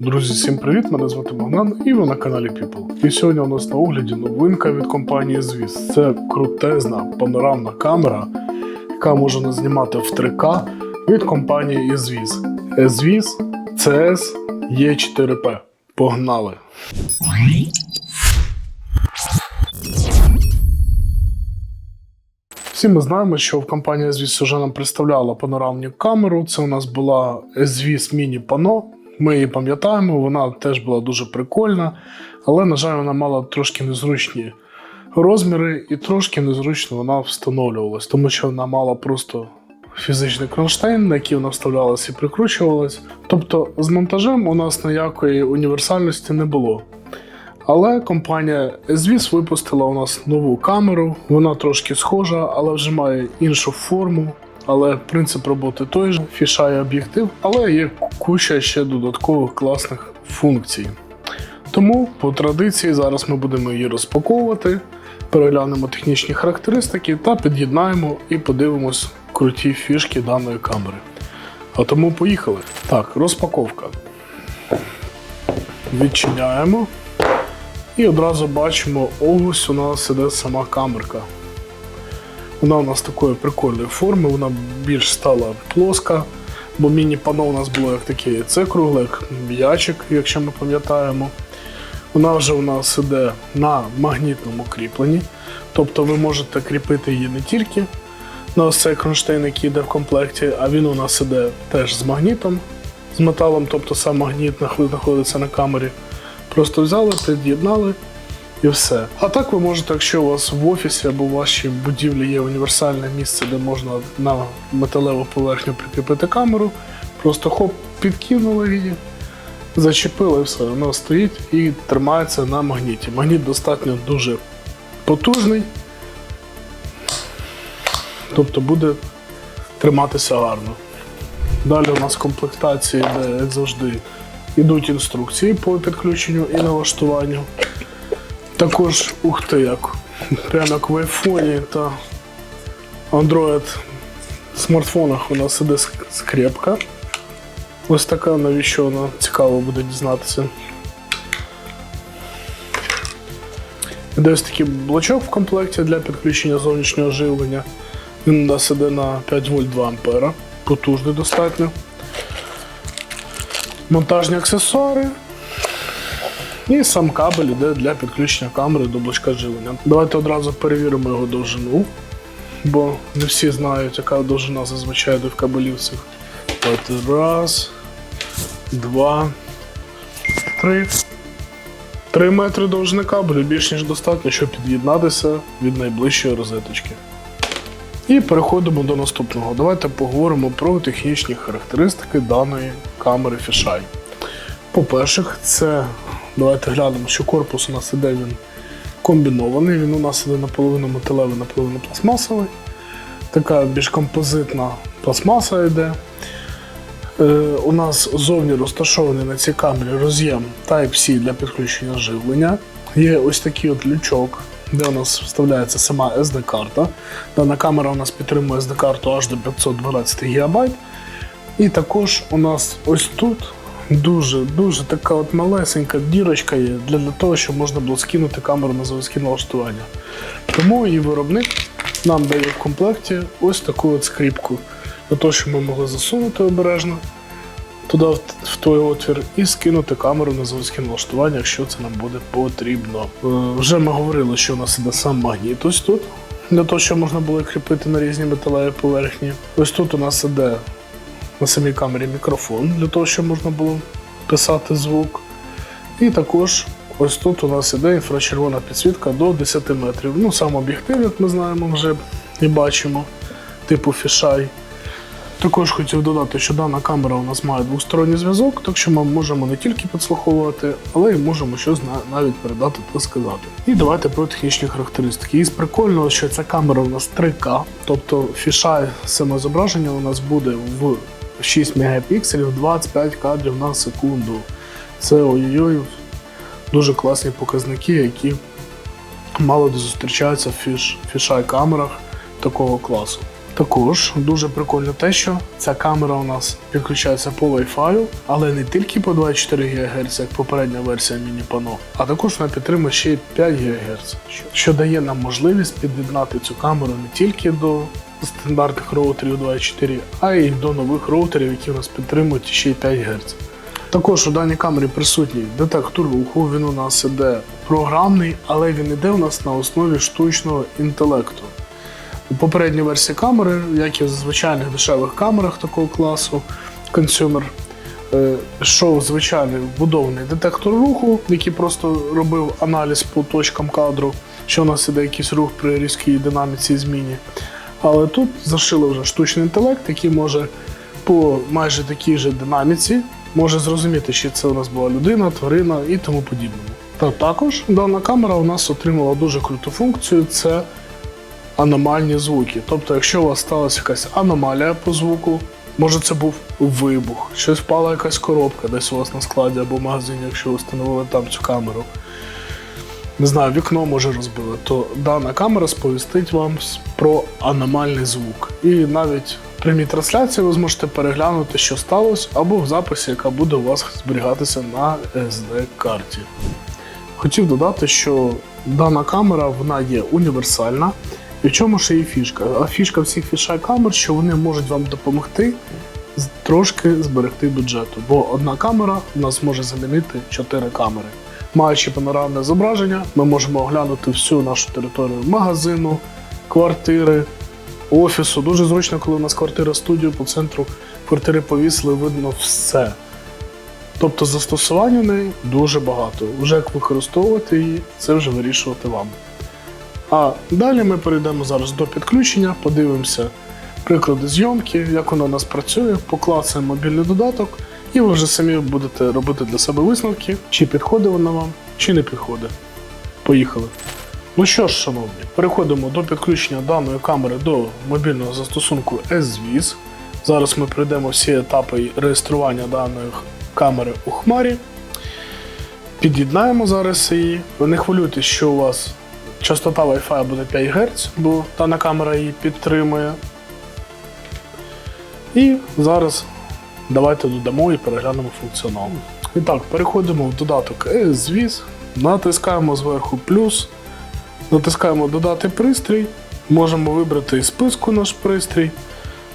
Друзі, всім привіт! Мене звати Богдан і ви на каналі People. І сьогодні у нас на огляді новинка від компанії Звіз. Це крутезна панорамна камера, яка може знімати в 3К від компанії Звіз. Звіз CS E4P. Погнали! Всі ми знаємо, що в компанії Звіз вже нам представляла панорамну камеру. Це у нас була Звіз Міні Пано. Ми її пам'ятаємо, вона теж була дуже прикольна, але, на жаль, вона мала трошки незручні розміри і трошки незручно вона встановлювалась, тому що вона мала просто фізичний кронштейн, на який вона вставлялася і прикручувалась. Тобто з монтажем у нас ніякої універсальності не було. Але компанія SVIS випустила у нас нову камеру. Вона трошки схожа, але вже має іншу форму. Але принцип роботи той же, фішає об'єктив, але є куча ще додаткових класних функцій. Тому по традиції зараз ми будемо її розпаковувати, переглянемо технічні характеристики та під'єднаємо і подивимось круті фішки даної камери. А тому поїхали. Так, розпаковка. Відчиняємо. І одразу бачимо, ось у нас іде сама камерка. Вона у нас такої прикольної форми, вона більш стала плоска, бо міні-пано у нас було як таке яйце кругле, як м'ячик, якщо ми пам'ятаємо. Вона вже у нас іде на магнітному кріпленні. Тобто ви можете кріпити її не тільки на ось цей кронштейн, який йде в комплекті, а він у нас іде теж з магнітом, з металом, тобто сам магніт знаходиться на камері. Просто взяли, під'єднали і все. А так ви можете, якщо у вас в офісі або в вашій будівлі є універсальне місце, де можна на металеву поверхню прикріпити камеру, просто хоп, підкинули її, зачепили і все, вона стоїть і тримається на магніті. Магніт достатньо дуже потужний, тобто буде триматися гарно. Далі у нас комплектація йде, як завжди, йдуть інструкції по підключенню і налаштуванню. Також, ух ти, як прямо як в айфоні та Android смартфонах у нас іде скрепка. Ось така, навіщо вона цікаво буде дізнатися. Іде ось такий блочок в комплекті для підключення зовнішнього живлення. Він у нас іде на 5 вольт 2 ампера. Потужний достатньо. Монтажні аксесуари. І сам кабель йде для підключення камери до блочка живлення. Давайте одразу перевіримо його довжину, бо не всі знають, яка довжина зазвичай йде в кабелів цих. Давайте раз, два, три. Три метри довжини кабелю більш ніж достатньо, щоб під'єднатися від найближчої розеточки. І переходимо до наступного. Давайте поговоримо про технічні характеристики даної камери Fisheye. По-перше, це давайте глянемо, що корпус у нас іде він комбінований. Він у нас іде наполовину металевий, наполовину пластмасовий. Така більш композитна пластмаса йде. Е, у нас зовні розташований на цій камері роз'єм Type-C для підключення живлення. Є ось такий от лючок, де у нас вставляється сама SD-карта. Дана камера у нас підтримує SD-карту аж до 512 ГБ. І також у нас ось тут дуже-дуже така от малесенька дірочка є для, того, щоб можна було скинути камеру на заводське налаштування. Тому і виробник нам дає в комплекті ось таку от скріпку, для того, щоб ми могли засунути обережно туди в, в той отвір і скинути камеру на заводське налаштування, якщо це нам буде потрібно. Е, вже ми говорили, що у нас іде сам магніт ось тут. Для того, щоб можна було кріпити на різні металеві поверхні. Ось тут у нас іде на самій камері мікрофон, для того, щоб можна було писати звук. І також ось тут у нас іде інфрачервона підсвітка до 10 метрів. Ну, сам об'єктив, як ми знаємо, вже і бачимо, типу фішай. Також хотів додати, що дана камера у нас має двосторонній зв'язок, так що ми можемо не тільки підслуховувати, але й можемо щось навіть передати та сказати. І давайте про технічні характеристики. Із прикольного, що ця камера у нас 3К, тобто фішай саме зображення у нас буде в 6 мегапікселів 25 кадрів на секунду. Це ой-ой, дуже класні показники, які мало де зустрічаються в фіш, фішай камерах такого класу. Також дуже прикольно те, що ця камера у нас підключається по Wi-Fi, але не тільки по 24 ГГц, як попередня версія міні-пано, а також вона підтримує ще й 5 ГГц, що- що дає нам можливість під'єднати цю камеру не тільки до стандартних роутерів 24, а й до нових роутерів, які у нас підтримують ще й 5 Гц. Також у даній камері присутній детектор руху. Він у нас іде програмний, але він іде у нас на основі штучного інтелекту. У попередній версії камери, як і в звичайних дешевих камерах такого класу, консюмер, е, йшов звичайний вбудований детектор руху, який просто робив аналіз по точкам кадру, що у нас іде якийсь рух при різкій динаміці і зміні. Але тут зашили вже штучний інтелект, який може по майже такій же динаміці може зрозуміти, чи це у нас була людина, тварина і тому подібному. Та також дана камера у нас отримала дуже круту функцію це аномальні звуки. Тобто, якщо у вас сталася якась аномалія по звуку, може це був вибух, щось впала якась коробка десь у вас на складі або в магазині, якщо ви встановили там цю камеру. Не знаю, вікно може розбили, то дана камера сповістить вам про аномальний звук. І навіть в прямій трансляції ви зможете переглянути, що сталося, або в записі, яка буде у вас зберігатися на SD-карті. Хотів додати, що дана камера вона є універсальна. І в чому ще є фішка? А фішка всіх фішай камер, що вони можуть вам допомогти трошки зберегти бюджету. Бо одна камера у нас може замінити 4 камери. Маючи панорамне зображення, ми можемо оглянути всю нашу територію магазину, квартири, офісу. Дуже зручно, коли у нас квартира студію по центру квартири повісили, видно все. Тобто застосувань у неї дуже багато. Вже як використовувати її, це вже вирішувати вам. А далі ми перейдемо зараз до підключення, подивимося приклади зйомки, як воно у нас працює, поклацаємо мобільний додаток, і ви вже самі будете робити для себе висновки, чи підходить вона вам, чи не підходить. Поїхали. Ну що ж, шановні, переходимо до підключення даної камери до мобільного застосунку SVIS. Зараз ми пройдемо всі етапи реєстрування даної камери у Хмарі. Під'єднаємо зараз її. Ви не хвилюйтесь, що у вас частота Wi-Fi буде 5 Гц, бо дана камера її підтримує. І зараз давайте додамо і переглянемо функціонал. І так, переходимо в додаток ESVIS, натискаємо зверху плюс, натискаємо Додати пристрій, можемо вибрати із списку наш пристрій.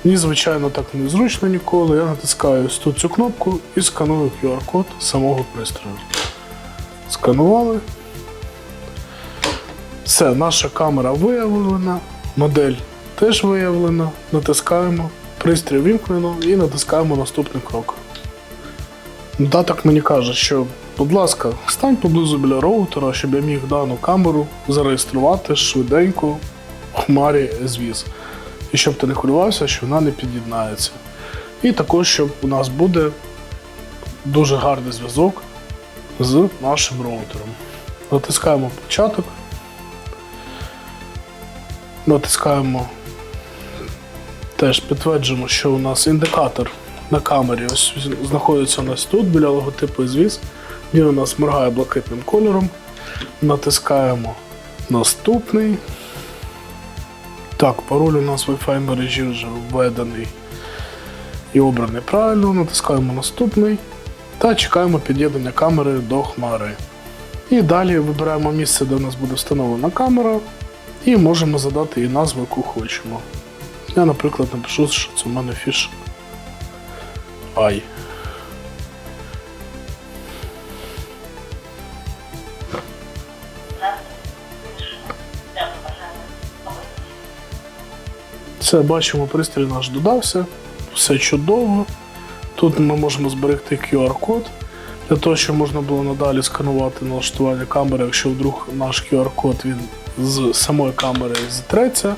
Мені, звичайно, так незручно ніколи. Я натискаю ось цю кнопку і сканую QR-код самого пристрою. Сканували. Все, наша камера виявлена, модель теж виявлена. Натискаємо, пристрій вімкнено і натискаємо наступний крок. Даток мені каже, що, будь ласка, стань поблизу біля роутера, щоб я міг дану камеру зареєструвати швиденько в хмарі звіз. І щоб ти не хвилювався, що вона не під'єднається. І також, щоб у нас буде дуже гарний зв'язок з нашим роутером. Натискаємо початок. Натискаємо теж підтверджуємо, що у нас індикатор на камері ось знаходиться у нас тут біля логотипу звіз. Він у нас моргає блакитним кольором. Натискаємо наступний. Так, пароль у нас Wi-Fi мережі вже введений і обраний правильно. Натискаємо наступний та чекаємо під'єднання камери до хмари. І далі вибираємо місце, де у нас буде встановлена камера, і можемо задати їй назву, яку хочемо. Я, наприклад, напишу, що це у мене фіш Ай. Все, бачимо, пристрій наш додався, все чудово. Тут ми можемо зберегти QR-код для того, щоб можна було надалі сканувати налаштування камери, якщо вдруг наш QR-код він з самої камери зітреться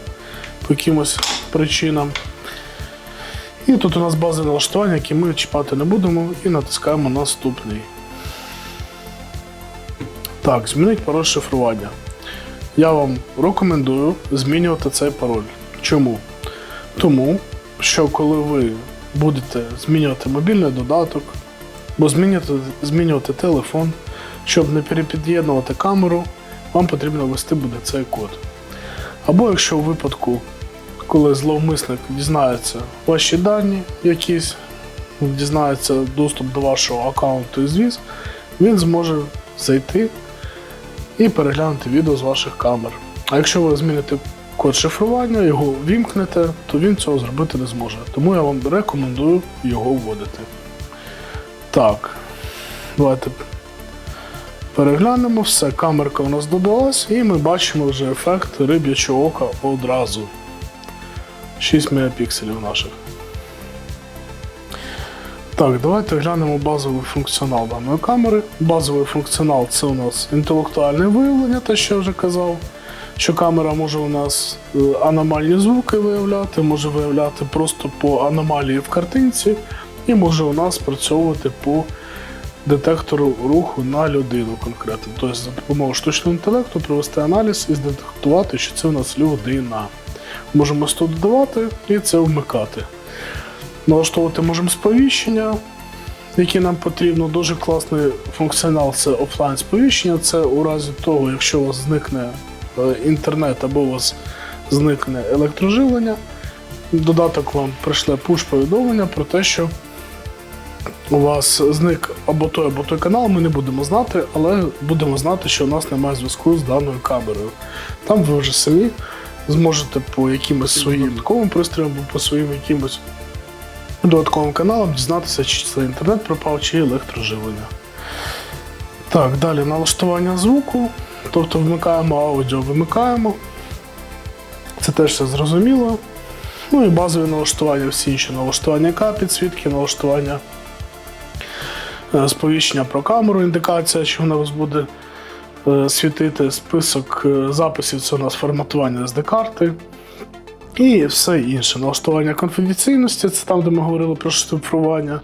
по якимось причинам. І тут у нас база налаштування, які ми чіпати не будемо, і натискаємо наступний. Так, змінить пароль шифрування. Я вам рекомендую змінювати цей пароль. Чому? Тому що коли ви будете змінювати мобільний додаток, або змінювати, змінювати телефон, щоб не перепід'єднувати камеру, вам потрібно ввести буде цей код. Або якщо у випадку, коли зловмисник дізнається ваші дані якісь, дізнається доступ до вашого аккаунту і звіз, він зможе зайти і переглянути відео з ваших камер. А якщо ви зміните код шифрування, його вімкнете, то він цього зробити не зможе. Тому я вам рекомендую його вводити. Так, давайте переглянемо все. Камерка у нас додалась, і ми бачимо вже ефект риб'ячого ока одразу. 6 мегапікселів наших. Так, давайте глянемо базовий функціонал даної камери. Базовий функціонал це у нас інтелектуальне виявлення, те, що я вже казав. Що камера може у нас е, аномальні звуки виявляти, може виявляти просто по аномалії в картинці, і може у нас спрацьовувати по детектору руху на людину конкретно. Тобто за допомогою штучного інтелекту провести аналіз і здетектувати, що це у нас людина. Можемо тут додавати і це вмикати. Налаштовувати можемо сповіщення, які нам потрібно. Дуже класний функціонал це офлайн сповіщення. Це у разі того, якщо у вас зникне е, інтернет або у вас зникне електроживлення, додаток вам прийшле пуш-повідомлення про те, що у вас зник або той, або той канал, ми не будемо знати, але будемо знати, що у нас немає зв'язку з даною камерою. Там ви вже самі зможете по якимось своїм додатковим пристроям або по своїм якимось додатковим каналам дізнатися, чи це інтернет пропав, чи електроживлення. Так, далі налаштування звуку. Тобто вмикаємо аудіо, вимикаємо. Це теж все зрозуміло. Ну і базові налаштування, всі інші налаштування К, підсвітки, налаштування е, сповіщення про камеру, індикація, що вона у вас буде світити. Список е, записів це у нас форматування SD-карти. І все інше. Налаштування конфіденційності, це там, де ми говорили про шифрування.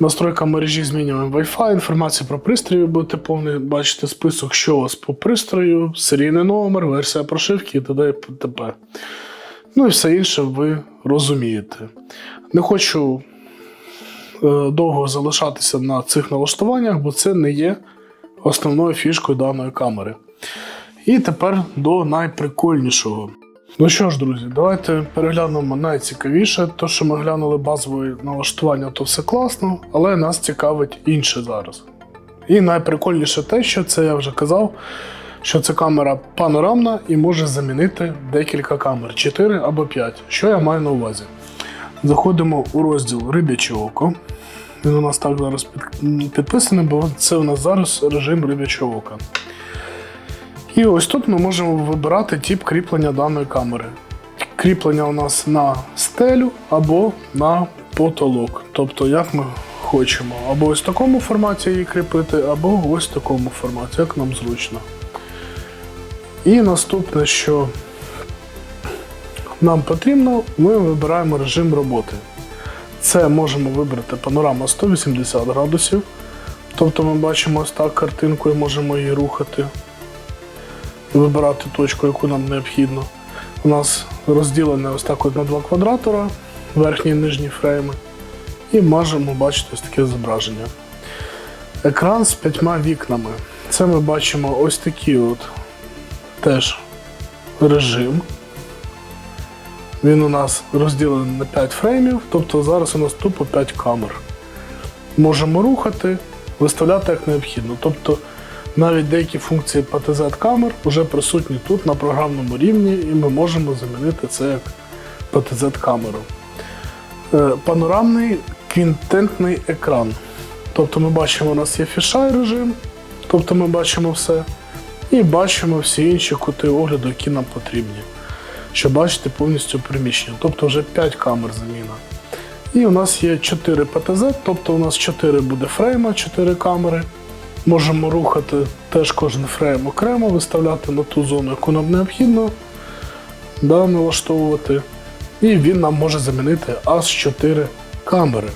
Настройка мережі змінюємо Wi-Fi, інформацію про пристрої будете повний, бачите список, що у вас по пристрою, серійний номер, версія прошивки і т.д. і т.п. Ну і все інше ви розумієте. Не хочу е, довго залишатися на цих налаштуваннях, бо це не є основною фішкою даної камери. І тепер до найприкольнішого. Ну що ж, друзі, давайте переглянемо найцікавіше. То, що ми глянули базове налаштування, то все класно, але нас цікавить інше зараз. І найприкольніше те, що це я вже казав, що це камера панорамна і може замінити декілька камер 4 або 5. Що я маю на увазі? Заходимо у розділ Рибяче око. Він у нас так зараз під- підписаний, бо це у нас зараз режим рибячого ока. І ось тут ми можемо вибирати тип кріплення даної камери. Кріплення у нас на стелю або на потолок. Тобто, як ми хочемо. Або ось в такому форматі її кріпити, або ось в такому форматі, як нам зручно. І наступне, що нам потрібно, ми вибираємо режим роботи. Це можемо вибрати панорама 180 градусів. Тобто ми бачимо ось так картинку і можемо її рухати вибирати точку, яку нам необхідно. У нас розділене ось так от на два квадратора, верхні і нижні фрейми. І можемо бачити ось таке зображення. Екран з п'ятьма вікнами. Це ми бачимо ось такий от теж режим. Він у нас розділений на 5 фреймів, тобто зараз у нас тупо 5 камер. Можемо рухати, виставляти як необхідно. Тобто навіть деякі функції PTZ камер вже присутні тут на програмному рівні, і ми можемо замінити це як PTZ камеру. Е, Панорамний квінтентний екран. Тобто ми бачимо, у нас є фішай режим, тобто ми бачимо все. І бачимо всі інші кути огляду, які нам потрібні. Щоб бачити повністю приміщення. Тобто вже 5 камер заміна. І у нас є 4 PTZ, тобто у нас 4 буде фрейма, 4 камери. Можемо рухати теж кожен фрейм окремо, виставляти на ту зону, яку нам необхідно, да, налаштовувати. І він нам може замінити аж 4 камери.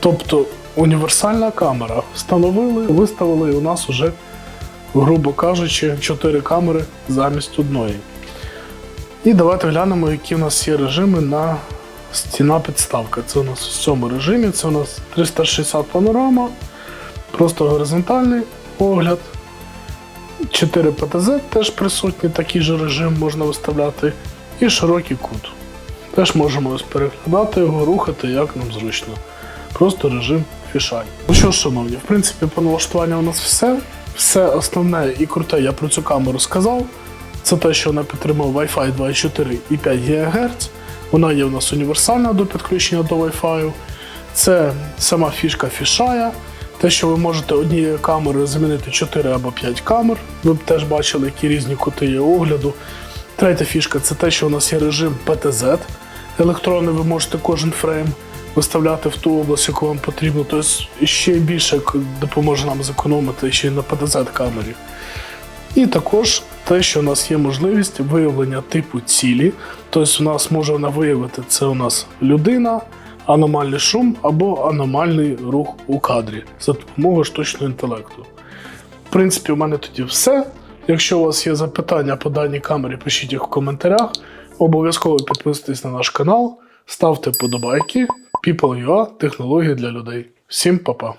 Тобто універсальна камера встановили, виставили, і у нас вже, грубо кажучи, 4 камери замість одної. І давайте глянемо, які у нас є режими на стіна підставка. Це у нас в цьому режимі, це у нас 360 панорама. Просто горизонтальний огляд. 4 ПТЗ теж присутні, такий же режим можна виставляти. І широкий кут. Теж можемо ось переглядати його, рухати, як нам зручно. Просто режим фішай. Ну що ж, шановні, в принципі, по налаштуванню у нас все. Все основне і круте я про цю камеру сказав. Це те, що вона підтримує Wi-Fi 2.4 і 5 ГГц. Вона є у нас універсальна до підключення до Wi-Fi. Це сама фішка фішая. Те, що ви можете однією камерою замінити 4 або 5 камер. Ви б теж бачили, які різні кути є огляду. Третя фішка це те, що у нас є режим PTZ. Електронний ви можете кожен фрейм виставляти в ту область, яку вам потрібно. Тобто ще більше допоможе нам зекономити ще й на PTZ камері. І також те, що у нас є можливість виявлення типу цілі. Тобто у нас може вона виявити це у нас людина, аномальний шум або аномальний рух у кадрі за допомогою штучного інтелекту. В принципі, у мене тоді все. Якщо у вас є запитання по даній камері, пишіть їх в коментарях. Обов'язково підписуйтесь на наш канал, ставте подобайки. People.ua – технології для людей. Всім па-па!